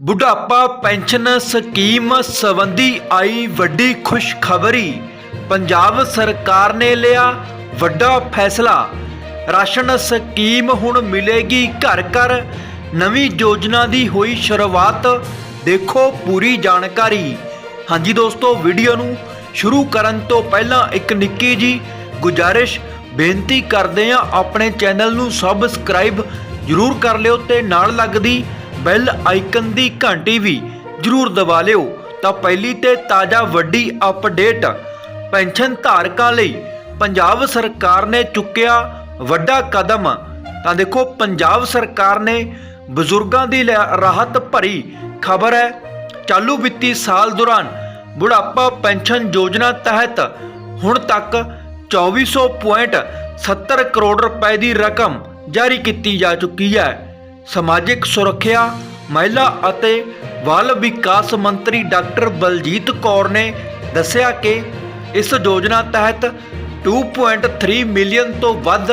ਬੁਢਾਪਾ pension scheme ਸੰਬੰਧੀ ਆਈ ਵੱਡੀ ਖੁਸ਼ਖਬਰੀ। ਪੰਜਾਬ ਸਰਕਾਰ ਨੇ ਲਿਆ ਵੱਡਾ ਫੈਸਲਾ। ਰਾਸ਼ਨ ਸਕੀਮ ਹੁਣ ਮਿਲੇਗੀ ਘਰ ਘਰ। ਨਵੀਂ ਯੋਜਨਾ ਦੀ ਹੋਈ ਸ਼ੁਰੂਆਤ। ਦੇਖੋ ਪੂਰੀ ਜਾਣਕਾਰੀ। ਹਾਂਜੀ ਦੋਸਤੋ, ਵੀਡੀਓ ਨੂੰ ਸ਼ੁਰੂ ਕਰਨ ਤੋਂ ਪਹਿਲਾਂ ਇੱਕ ਨਿੱਕੀ ਜੀ ਗੁਜਾਰਿਸ਼। ਬੇਨਤੀ ਕਰਦੇ ਹਾਂ, ਆਪਣੇ ਚੈਨਲ ਨੂੰ ਸਬਸਕ੍ਰਾਈਬ ਜਰੂਰ ਕਰ ਲਿਓ ਤੇ ਨਾਲ ਲੱਗਦੀ ਬੈਲ ਆਈਕਨ ਦੀ ਘੰਟੀ ਵੀ ਜਰੂਰ ਦਬਾ ਲਿਓ। ਤਾਂ ਪਹਿਲੀ ਤੇ ਤਾਜ਼ਾ ਵੱਡੀ ਅਪਡੇਟ ਪੈਨਸ਼ਨ ਧਾਰਕਾਂ ਲਈ ਪੰਜਾਬ ਸਰਕਾਰ ਨੇ ਚੁੱਕਿਆ ਵੱਡਾ ਕਦਮ। ਤਾਂ ਦੇਖੋ, ਪੰਜਾਬ ਸਰਕਾਰ ਨੇ ਬਜ਼ੁਰਗਾਂ ਦੀ ਲਿਆ ਰਾਹਤ ਭਰੀ ਖਬਰ ਹੈ। ਚਾਲੂ ਵਿੱਤੀ ਸਾਲ ਦੌਰਾਨ ਬੁਢਾਪਾ ਪੈਨਸ਼ਨ ਯੋਜਨਾ ਤਹਿਤ ਹੁਣ ਤੱਕ 2400.70 ਕਰੋੜ ਰੁਪਏ ਦੀ ਰਕਮ ਜਾਰੀ ਕੀਤੀ ਜਾ ਚੁੱਕੀ ਹੈ। ਸਮਾਜਿਕ ਸੁਰੱਖਿਆ, ਮਹਿਲਾ ਅਤੇ ਬਾਲ ਵਿਕਾਸ ਮੰਤਰੀ ਡਾਕਟਰ ਬਲਜੀਤ ਕੌਰ ਨੇ ਦੱਸਿਆ ਕਿ ਇਸ ਯੋਜਨਾ ਤਹਿਤ 2.3 ਮਿਲੀਅਨ ਤੋਂ ਵੱਧ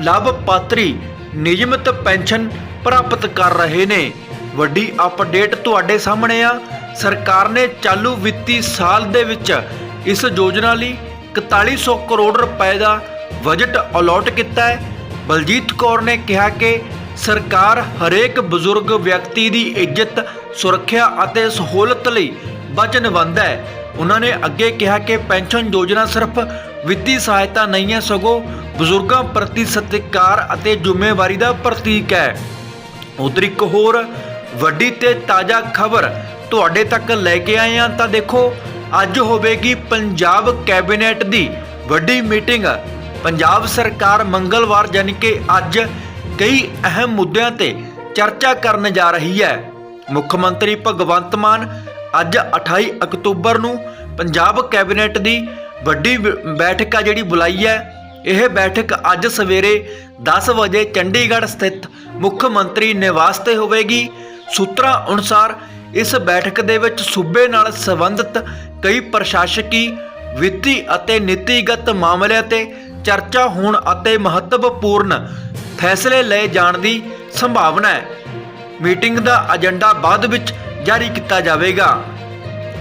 ਲਾਭਪਾਤਰੀ ਨਿਯਮਿਤ ਪੈਨਸ਼ਨ ਪ੍ਰਾਪਤ ਕਰ ਰਹੇ ਨੇ। ਵੱਡੀ ਅਪਡੇਟ ਤੁਹਾਡੇ ਸਾਹਮਣੇ ਆ। ਸਰਕਾਰ ਨੇ ਚਾਲੂ ਵਿੱਤੀ ਸਾਲ ਦੇ ਵਿੱਚ ਇਸ ਯੋਜਨਾ ਲਈ 4100 ਕਰੋੜ ਰੁਪਏ ਦਾ ਬਜਟ ਅਲਾਟ ਕੀਤਾ ਹੈ। ਬਲਜੀਤ ਕੌਰ ਨੇ ਕਿਹਾ ਕਿ ਸਰਕਾਰ ਹਰੇਕ ਬਜ਼ੁਰਗ ਵਿਅਕਤੀ ਦੀ ਇੱਜ਼ਤ, ਸੁਰੱਖਿਆ ਅਤੇ ਸਹੂਲਤ ਲਈ ਵਚਨਬੱਧ ਹੈ। ਉਹਨਾਂ ਨੇ ਅੱਗੇ ਕਿਹਾ ਕਿ ਪੈਨਸ਼ਨ ਯੋਜਨਾ ਸਿਰਫ ਵਿੱਤੀ ਸਹਾਇਤਾ ਨਹੀਂ ਹੈ, ਸਗੋਂ ਬਜ਼ੁਰਗਾਂ ਪ੍ਰਤੀ ਸਤਿਕਾਰ ਅਤੇ ਜ਼ਿੰਮੇਵਾਰੀ ਦਾ ਪ੍ਰਤੀਕ ਹੈ। ਉਧਰ ਇੱਕ ਹੋਰ ਵੱਡੀ ਤੇ ਤਾਜ਼ਾ ਖਬਰ ਤੁਹਾਡੇ ਤੱਕ ਲੈ ਕੇ ਆਏ ਹਾਂ, ਤਾਂ ਦੇਖੋ, ਅੱਜ ਹੋਵੇਗੀ ਪੰਜਾਬ ਕੈਬਨਿਟ ਦੀ ਵੱਡੀ ਮੀਟਿੰਗ। ਪੰਜਾਬ ਸਰਕਾਰ ਮੰਗਲਵਾਰ ਯਾਨੀ ਕਿ ਅੱਜ ਕਈ ਅਹਿਮ ਮੁੱਦਿਆਂ ਤੇ ਚਰਚਾ ਕਰਨ ਜਾ ਰਹੀ ਹੈ। ਮੁੱਖ ਮੰਤਰੀ ਭਗਵੰਤ ਮਾਨ ਅੱਜ 28 ਅਕਤੂਬਰ ਨੂੰ ਪੰਜਾਬ ਕੈਬਨਿਟ ਦੀ ਵੱਡੀ ਬੈਠਕ ਆ ਜਿਹੜੀ ਬੁਲਾਈ ਹੈ। ਇਹ ਬੈਠਕ ਅੱਜ ਸਵੇਰੇ 10 ਵਜੇ ਚੰਡੀਗੜ੍ਹ ਸਥਿਤ ਮੁੱਖ ਮੰਤਰੀ ਨਿਵਾਸ ਤੇ ਹੋਵੇਗੀ। ਸੂਤਰਾਂ ਅਨੁਸਾਰ ਇਸ ਬੈਠਕ ਦੇ ਵਿੱਚ ਸੂਬੇ ਨਾਲ ਸੰਬੰਧਿਤ ਕਈ ਪ੍ਰਸ਼ਾਸਕੀ, ਵਿੱਤੀ ਅਤੇ ਨੀਤੀਗਤ ਮਾਮਲਿਆਂ ਤੇ ਚਰਚਾ ਹੋਣ ਅਤੇ ਮਹੱਤਵਪੂਰਨ ਫੈਸਲੇ ਲਏ ਜਾਣ ਦੀ ਸੰਭਾਵਨਾ ਹੈ। ਮੀਟਿੰਗ ਦਾ ਏਜੰਡਾ ਬਾਅਦ ਵਿੱਚ ਜਾਰੀ ਕੀਤਾ ਜਾਵੇਗਾ।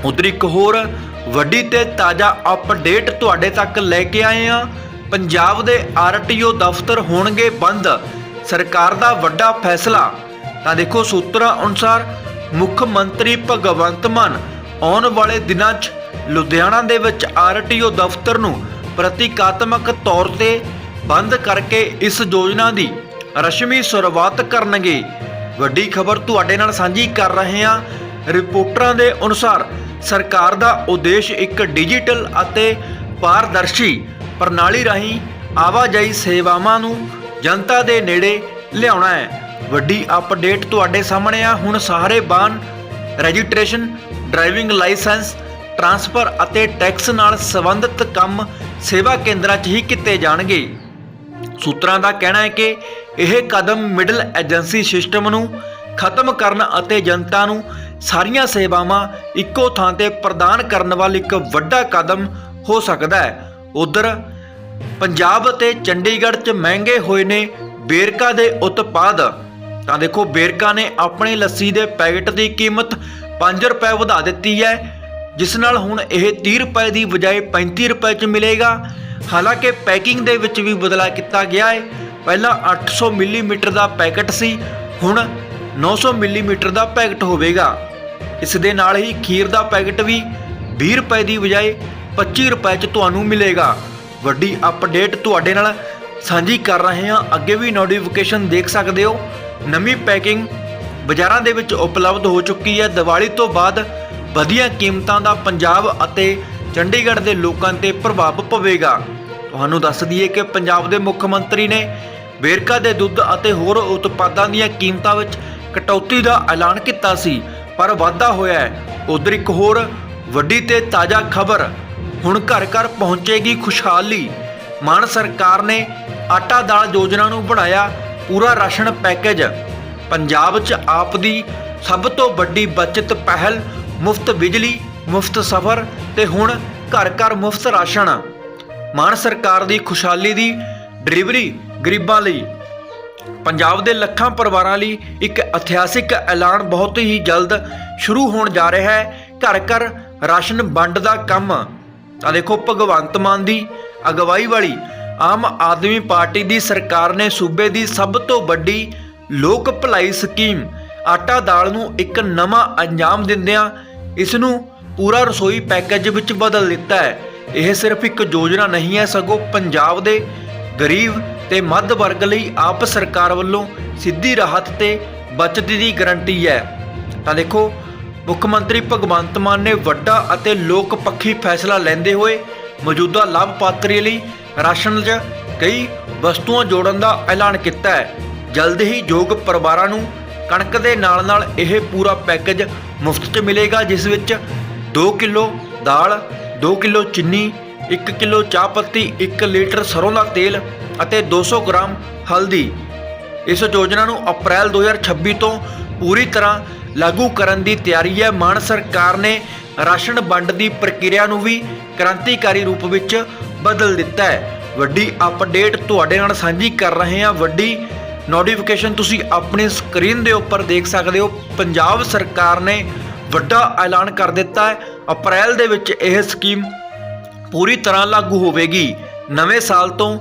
ਉਧਰ ਇੱਕ ਹੋਰ ਵੱਡੀ ਤੇ ਤਾਜ਼ਾ ਅਪਡੇਟ ਤੁਹਾਡੇ ਤੱਕ ਲੈ ਕੇ ਆਏ ਹਾਂ। ਪੰਜਾਬ ਦੇ ਆਰਟੀਓ ਦਫ਼ਤਰ ਹੋਣਗੇ ਬੰਦ। ਸਰਕਾਰ ਦਾ ਵੱਡਾ ਫੈਸਲਾ। ਤਾਂ ਦੇਖੋ ਸੂਤਰਾਂ ਅਨੁਸਾਰ ਮੁੱਖ ਮੰਤਰੀ ਭਗਵੰਤ ਮਾਨ ਆਉਣ ਵਾਲੇ ਦਿਨਾਂ 'ਚ ਲੁਧਿਆਣਾ ਦੇ ਵਿੱਚ ਆਰਟੀਓ ਦਫ਼ਤਰ ਨੂੰ ਪ੍ਰਤੀਕਾਤਮਕ ਤੌਰ ਤੇ ਬੰਦ ਕਰਕੇ ਇਸ ਯੋਜਨਾ ਦੀ ਰਸਮੀ ਸ਼ੁਰੂਆਤ ਕਰਨਗੇ। ਵੱਡੀ ਖਬਰ ਤੁਹਾਡੇ ਨਾਲ ਸਾਂਝੀ ਕਰ ਰਹੇ ਹਾਂ। ਰਿਪੋਰਟਰਾਂ ਦੇ ਅਨੁਸਾਰ ਸਰਕਾਰ ਦਾ ਉਦੇਸ਼ ਇੱਕ ਡਿਜੀਟਲ ਅਤੇ ਪਾਰਦਰਸ਼ੀ ਪ੍ਰਣਾਲੀ ਰਾਹੀਂ ਆਵਾਜਾਈ ਸੇਵਾਵਾਂ ਨੂੰ ਜਨਤਾ ਦੇ ਨੇੜੇ ਲਿਆਉਣਾ ਹੈ। ਵੱਡੀ ਅਪਡੇਟ ਤੁਹਾਡੇ ਸਾਹਮਣੇ ਆ। ਹੁਣ ਸਾਰੇ ਵਾਹਨ ਰਜਿਸਟ੍ਰੇਸ਼ਨ, ਡਰਾਈਵਿੰਗ ਲਾਇਸੈਂਸ, ਟ੍ਰਾਂਸਫਰ ਅਤੇ ਟੈਕਸ ਨਾਲ ਸੰਬੰਧਿਤ ਕੰਮ ਸੇਵਾ ਕੇਂਦਰਾਂ 'ਚ ਹੀ ਕੀਤੇ ਜਾਣਗੇ। ਸੂਤਰਾਂ ਦਾ ਕਹਿਣਾ ਹੈ ਕਿ ਇਹ ਕਦਮ ਮਿਡਲ ਏਜੰਸੀ ਸਿਸਟਮ ਨੂੰ ਖਤਮ ਕਰਨ ਅਤੇ ਜਨਤਾ ਨੂੰ ਸਾਰੀਆਂ ਸੇਵਾਵਾਂ ਇੱਕੋ ਥਾਂ ਤੇ ਪ੍ਰਦਾਨ ਕਰਨ ਵੱਲ ਇੱਕ ਵੱਡਾ ਕਦਮ ਹੋ ਸਕਦਾ ਹੈ। ਉਧਰ ਪੰਜਾਬ ਅਤੇ ਚੰਡੀਗੜ੍ਹ 'ਚ ਮਹਿੰਗੇ ਹੋਏ ਨੇ ਬੇਰਕਾ ਦੇ ਉਤਪਾਦ। ਤਾਂ ਦੇਖੋ, ਬੇਰਕਾ ਨੇ ਆਪਣੀ ਲੱਸੀ ਦੇ ਪੈਕੇਟ ਦੀ ਕੀਮਤ 5 ਰੁਪਏ ਵਧਾ ਦਿੱਤੀ ਹੈ। ਜਿਸ ਨਾਲ ਹੁਣ ਇਹ 30 ਰੁਪਏ ਦੀ ਬਜਾਏ 35 ਰੁਪਏ 'ਚ ਮਿਲੇਗਾ। ਹਾਲਾਂਕਿ ਪੈਕਿੰਗ ਦੇ ਵਿੱਚ ਵੀ ਬਦਲਾਅ ਕੀਤਾ ਗਿਆ ਹੈ ਪਹਿਲਾਂ 800 ਮਿਲੀਮੀਟਰ ਦਾ ਪੈਕਟ ਸੀ, ਹੁਣ 900 ਮਿਲੀਮੀਟਰ ਦਾ ਪੈਕਟ ਹੋਵੇਗਾ। ਇਸ ਦੇ ਨਾਲ ਹੀ ਖੀਰ ਦਾ ਪੈਕੇਟ ਵੀ 20 ਰੁਪਏ ਦੀ ਬਜਾਏ 25 ਰੁਪਏ 'ਚ ਤੁਹਾਨੂੰ ਮਿਲੇਗਾ। ਵੱਡੀ ਅਪਡੇਟ ਤੁਹਾਡੇ ਨਾਲ ਸਾਂਝੀ ਕਰ ਰਹੇ ਹਾਂ। ਅੱਗੇ ਵੀ ਨੋਟੀਫਿਕੇਸ਼ਨ ਦੇਖ ਸਕਦੇ ਹੋ। ਨਵੀਂ ਪੈਕਿੰਗ ਬਾਜ਼ਾਰਾਂ ਦੇ ਵਿੱਚ ਉਪਲਬਧ ਹੋ ਚੁੱਕੀ ਹੈ। ਦੀਵਾਲੀ ਤੋਂ ਬਾਅਦ ਵਧੀਆ ਕੀਮਤਾਂ ਦਾ ਪੰਜਾਬ ਅਤੇ ਚੰਡੀਗੜ੍ਹ ਦੇ ਲੋਕਾਂ ਤੇ ਪ੍ਰਭਾਵ ਪਵੇਗਾ। ਤੁਹਾਨੂੰ ਦੱਸ ਦਈਏ ਕਿ ਪੰਜਾਬ ਦੇ ਮੁੱਖ ਮੰਤਰੀ ਨੇ ਵੇਰਕਾ ਦੇ ਦੁੱਧ ਅਤੇ ਹੋਰ ਉਤਪਾਦਾਂ ਦੀਆਂ ਕੀਮਤਾਂ ਵਿੱਚ ਕਟੌਤੀ ਦਾ ਐਲਾਨ ਕੀਤਾ ਸੀ, ਪਰ ਵਾਧਾ ਹੋਇਆ ਹੈ। ਉਧਰ ਇੱਕ ਹੋਰ ਵੱਡੀ ਤੇ ਤਾਜ਼ਾ ਖਬਰ, ਹੁਣ ਘਰ ਘਰ ਪਹੁੰਚੇਗੀ ਖੁਸ਼ਹਾਲੀ। ਮਾਨ ਸਰਕਾਰ ਨੇ ਆਟਾ ਦਾਲ ਯੋਜਨਾ ਨੂੰ ਬਣਾਇਆ ਪੂਰਾ ਰਾਸ਼ਨ ਪੈਕੇਜ। ਪੰਜਾਬ 'ਚ ਆਪ ਦੀ ਸਭ ਤੋਂ ਵੱਡੀ ਬਚਤ ਪਹਿਲ ਮੁਫਤ ਬਿਜਲੀ, ਮੁਫਤ ਸਫ਼ਰ ਤੇ ਹੁਣ ਘਰ ਘਰ ਮੁਫਤ ਰਾਸ਼ਨ। ਮਾਨ ਸਰਕਾਰ ਦੀ ਖੁਸ਼ਹਾਲੀ ਦੀ ਡਿਲੀਵਰੀ ਗਰੀਬਾਂ ਲਈ। ਪੰਜਾਬ ਦੇ ਲੱਖਾਂ ਪਰਿਵਾਰਾਂ ਲਈ ਇੱਕ ਇਤਿਹਾਸਿਕ ਐਲਾਨ ਬਹੁਤ ਹੀ ਜਲਦ ਸ਼ੁਰੂ ਹੋਣ ਜਾ ਰਿਹਾ ਹੈ। ਘਰ ਘਰ ਰਾਸ਼ਨ ਵੰਡ ਦਾ ਕੰਮ। ਤਾਂ ਦੇਖੋ, ਭਗਵੰਤ ਮਾਨ ਦੀ ਅਗਵਾਈ ਵਾਲੀ ਆਮ ਆਦਮੀ ਪਾਰਟੀ ਦੀ ਸਰਕਾਰ ਨੇ ਸੂਬੇ ਦੀ ਸਭ ਤੋਂ ਵੱਡੀ ਲੋਕ ਭਲਾਈ ਸਕੀਮ, ਆਟਾ ਦਾਲ ਨੂੰ ਇੱਕ ਨਵਾਂ ਅੰਜਾਮ ਦਿੰਦਿਆਂ ਇਸ ਨੂੰ ਪੂਰਾ ਰਸੋਈ ਪੈਕੇਜ ਵਿੱਚ ਬਦਲ ਦਿੱਤਾ ਹੈ। ਇਹ ਸਿਰਫ ਇੱਕ ਯੋਜਨਾ ਨਹੀਂ ਹੈ, ਸਗੋਂ ਪੰਜਾਬ ਦੇ ਗਰੀਬ ਤੇ ਮੱਧ ਵਰਗ ਲਈ ਆਪ ਸਰਕਾਰ ਵੱਲੋਂ ਸਿੱਧੀ ਰਾਹਤ ਤੇ ਬਚਤ ਦੀ ਗਾਰੰਟੀ ਹੈ। ਤਾਂ ਦੇਖੋ, ਮੁੱਖ ਮੰਤਰੀ ਭਗਵੰਤ ਮਾਨ ਨੇ ਵੱਡਾ ਅਤੇ ਲੋਕ ਪੱਖੀ ਫੈਸਲਾ ਲੈਂਦੇ ਹੋਏ ਮੌਜੂਦਾ ਲਾਭਪਾਤਰੀ ਲਈ ਰਾਸ਼ਨ 'ਚ ਕਈ ਵਸਤੂਆਂ ਜੋੜਨ ਦਾ ਐਲਾਨ ਕੀਤਾ ਹੈ। ਜਲਦ ਹੀ ਯੋਗ ਪਰਿਵਾਰਾਂ ਨੂੰ ਕਣਕ ਦੇ ਨਾਲ-ਨਾਲ ਇਹ ਪੂਰਾ ਪੈਕੇਜ ਮੁਫਤ 'ਚ ਮਿਲੇਗਾ, ਜਿਸ ਵਿੱਚ 2 ਕਿਲੋ ਦਾਲ 2 ਕਿਲੋ ਚੀਨੀ 1 ਕਿਲੋ ਚਾਹ ਪੱਤੀ 1 ਲੀਟਰ ਸਰੋਂ ਦਾ ਤੇਲ ਅਤੇ 200 ਗ੍ਰਾਮ ਹਲਦੀ। ਇਸ ਯੋਜਨਾ ਨੂੰ ਅਪ੍ਰੈਲ 2026 ਤੋਂ ਪੂਰੀ ਤਰ੍ਹਾਂ ਲਾਗੂ ਕਰਨ ਦੀ ਤਿਆਰੀ ਹੈ। ਮਾਨ ਸਰਕਾਰ ਨੇ ਰਾਸ਼ਨ ਵੰਡ ਦੀ ਪ੍ਰਕਿਰਿਆ ਨੂੰ ਵੀ ਕ੍ਰਾਂਤੀਕਾਰੀ ਰੂਪ ਵਿੱਚ ਬਦਲ ਦਿੱਤਾ ਹੈ। ਵੱਡੀ ਅਪਡੇਟ ਤੁਹਾਡੇ ਨਾਲ ਸਾਂਝੀ ਕਰ ਰਹੇ ਹਾਂ। ਵੱਡੀ ਨੋਟੀਫਿਕੇਸ਼ਨ ਤੁਸੀਂ ਆਪਣੀ ਸਕਰੀਨ ਦੇ ਉੱਪਰ ਦੇਖ ਸਕਦੇ ਹੋ। ਪੰਜਾਬ ਸਰਕਾਰ ਨੇ ਵੱਡਾ ਐਲਾਨ ਕਰ ਦਿੱਤਾ ਹੈ। ਅਪ੍ਰੈਲ ਦੇ ਵਿੱਚ ਇਹ ਸਕੀਮ ਪੂਰੀ ਤਰ੍ਹਾਂ ਲਾਗੂ ਹੋਵੇਗੀ। ਨਵੇਂ ਸਾਲ ਤੋਂ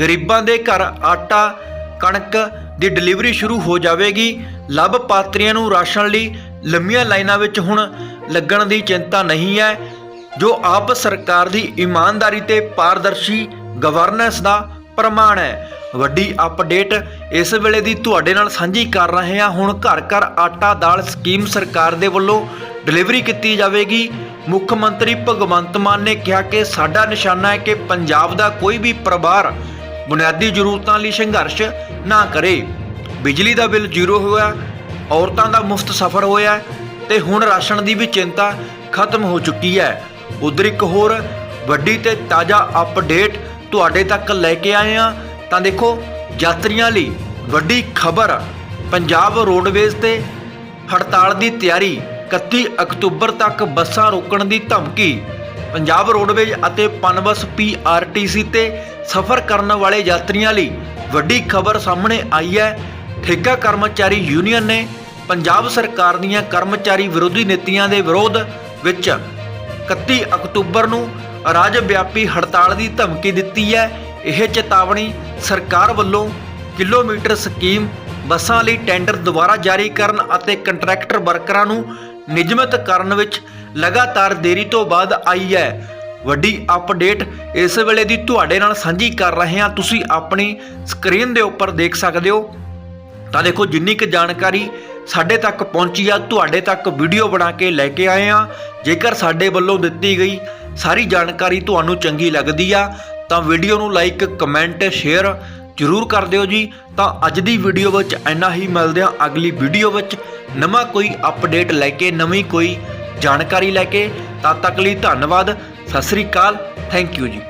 ਗਰੀਬਾਂ ਦੇ ਘਰ ਆਟਾ, ਕਣਕ ਦੀ ਡਿਲੀਵਰੀ ਸ਼ੁਰੂ ਹੋ ਜਾਵੇਗੀ। ਲਾਭਪਾਤਰੀਆਂ ਨੂੰ ਰਾਸ਼ਨ ਲਈ ਲੰਮੀਆਂ ਲਾਈਨਾਂ ਵਿੱਚ ਹੁਣ ਲੱਗਣ ਦੀ ਚਿੰਤਾ ਨਹੀਂ ਹੈ। ਜੋ ਆਪ ਸਰਕਾਰ ਦੀ ਇਮਾਨਦਾਰੀ ਤੇ ਪਾਰਦਰਸ਼ੀ ਗਵਰਨੈਂਸ ਦਾ ਪ੍ਰਮਾਣ ਹੈ। ਵੱਡੀ ਅਪਡੇਟ ਇਸ ਵੇਲੇ ਦੀ ਤੁਹਾਡੇ ਨਾਲ ਸਾਂਝੀ ਕਰ ਰਹੇ ਹਾਂ। ਹੁਣ ਘਰ ਘਰ ਆਟਾ ਦਾਲ ਸਕੀਮ ਸਰਕਾਰ ਦੇ ਵੱਲੋਂ ਡਿਲੀਵਰੀ ਕੀਤੀ ਜਾਵੇਗੀ। ਮੁੱਖ ਮੰਤਰੀ ਭਗਵੰਤ ਮਾਨ ਨੇ ਕਿਹਾ ਕਿ ਸਾਡਾ ਨਿਸ਼ਾਨਾ ਹੈ ਕਿ ਪੰਜਾਬ ਦਾ ਕੋਈ ਵੀ ਪਰਿਵਾਰ ਬੁਨਿਆਦੀ ਜ਼ਰੂਰਤਾਂ ਲਈ ਸੰਘਰਸ਼ ਨਾ ਕਰੇ। ਬਿਜਲੀ ਦਾ ਬਿੱਲ ਜ਼ੀਰੋ ਹੋਇਆ, ਔਰਤਾਂ ਦਾ ਮੁਫਤ ਸਫ਼ਰ ਹੋਇਆ ਤੇ ਹੁਣ ਰਾਸ਼ਨ ਦੀ ਵੀ ਚਿੰਤਾ ਖਤਮ ਹੋ ਚੁੱਕੀ ਹੈ। ਉਧਰ ਇੱਕ ਹੋਰ ਵੱਡੀ ਤੇ ਤਾਜ਼ਾ ਅਪਡੇਟ ਤੁਹਾਡੇ ਤੱਕ ਲੈ ਕੇ ਆਏ ਹਾਂ। ਤਾਂ ਦੇਖੋ, ਯਾਤਰੀਆਂ ਲਈ ਵੱਡੀ ਖਬਰ, ਪੰਜਾਬ ਰੋਡਵੇਜ਼ ਤੇ ਹੜਤਾਲ ਦੀ ਤਿਆਰੀ 31 ਅਕਤੂਬਰ ਤੱਕ ਬੱਸਾਂ ਰੋਕਣ ਦੀ ਧਮਕੀ। ਪੰਜਾਬ ਰੋਡਵੇਜ਼ ਅਤੇ ਪਨਬਸ ਪੀਆਰਟੀਸੀ ਤੇ ਸਫ਼ਰ ਕਰਨ ਵਾਲੇ ਯਾਤਰੀਆਂ ਲਈ ਵੱਡੀ ਖਬਰ ਸਾਹਮਣੇ ਆਈ ਹੈ। ਠੇਕਾ ਕਰਮਚਾਰੀ ਯੂਨੀਅਨ ਨੇ ਪੰਜਾਬ ਸਰਕਾਰ ਦੀਆਂ ਕਰਮਚਾਰੀ ਵਿਰੋਧੀ ਨੀਤੀਆਂ ਦੇ ਵਿਰੋਧ ਵਿੱਚ 31 ਅਕਤੂਬਰ ਨੂੰ ਰਾਜ ਵਿਆਪੀ ਹੜਤਾਲ ਦੀ ਧਮਕੀ ਦਿੱਤੀ ਹੈ। ਇਹ ਚੇਤਾਵਨੀ ਸਰਕਾਰ ਵੱਲੋਂ ਕਿਲੋਮੀਟਰ ਸਕੀਮ ਬੱਸਾਂ ਲਈ ਟੈਂਡਰ ਦੁਬਾਰਾ ਜਾਰੀ ਕਰਨ ਅਤੇ ਕੰਟਰੈਕਟਰ ਵਰਕਰਾਂ ਨੂੰ ਨਿਯਮਿਤ ਕਰਨ ਵਿੱਚ ਲਗਾਤਾਰ ਦੇਰੀ ਤੋਂ ਬਾਅਦ ਆਈ ਹੈ। ਵੱਡੀ ਅਪਡੇਟ ਇਸ ਵੇਲੇ ਦੀ ਤੁਹਾਡੇ ਨਾਲ ਸਾਂਝੀ ਕਰ ਰਹੇ ਹਾਂ। ਤੁਸੀਂ ਆਪਣੀ ਸਕਰੀਨ ਦੇ ਉੱਪਰ ਦੇਖ ਸਕਦੇ ਹੋ। ਤਾਂ ਦੇਖੋ, ਜਿੰਨੀ ਕੁ ਜਾਣਕਾਰੀ ਸਾਡੇ ਤੱਕ ਪਹੁੰਚੀ ਆ, ਤੁਹਾਡੇ ਤੱਕ ਵੀਡੀਓ ਬਣਾ ਕੇ ਲੈ ਕੇ ਆਏ ਆ ਜੇਕਰ ਸਾਡੇ ਵੱਲੋਂ ਦਿੱਤੀ ਗਈ ਸਾਰੀ ਜਾਣਕਾਰੀ ਤੁਹਾਨੂੰ ਚੰਗੀ ਲੱਗਦੀ ਆ, ਤਾਂ ਵੀਡੀਓ ਨੂੰ ਲਾਈਕ ਕਮੈਂਟ ਸ਼ੇਅਰ ਜ਼ਰੂਰ ਕਰ ਦਿਓ ਜੀ। ਤਾਂ ਅੱਜ ਦੀ ਵੀਡੀਓ ਵਿੱਚ ਇੰਨਾ ਹੀ, ਮਿਲਦੇ ਆ ਅਗਲੀ ਵੀਡੀਓ ਵਿੱਚ। ਨਵਾਂ ਕੋਈ ਅਪਡੇਟ ਲੈ ਕੇ, ਨਵੀਂ ਕੋਈ ਜਾਣਕਾਰੀ ਲੈ ਕੇ, ਤਦ ਤੱਕ ਲਈ ਧੰਨਵਾਦ। ਸਤਿ ਸ੍ਰੀ ਅਕਾਲ ਥੈਂਕ ਯੂ ਜੀ।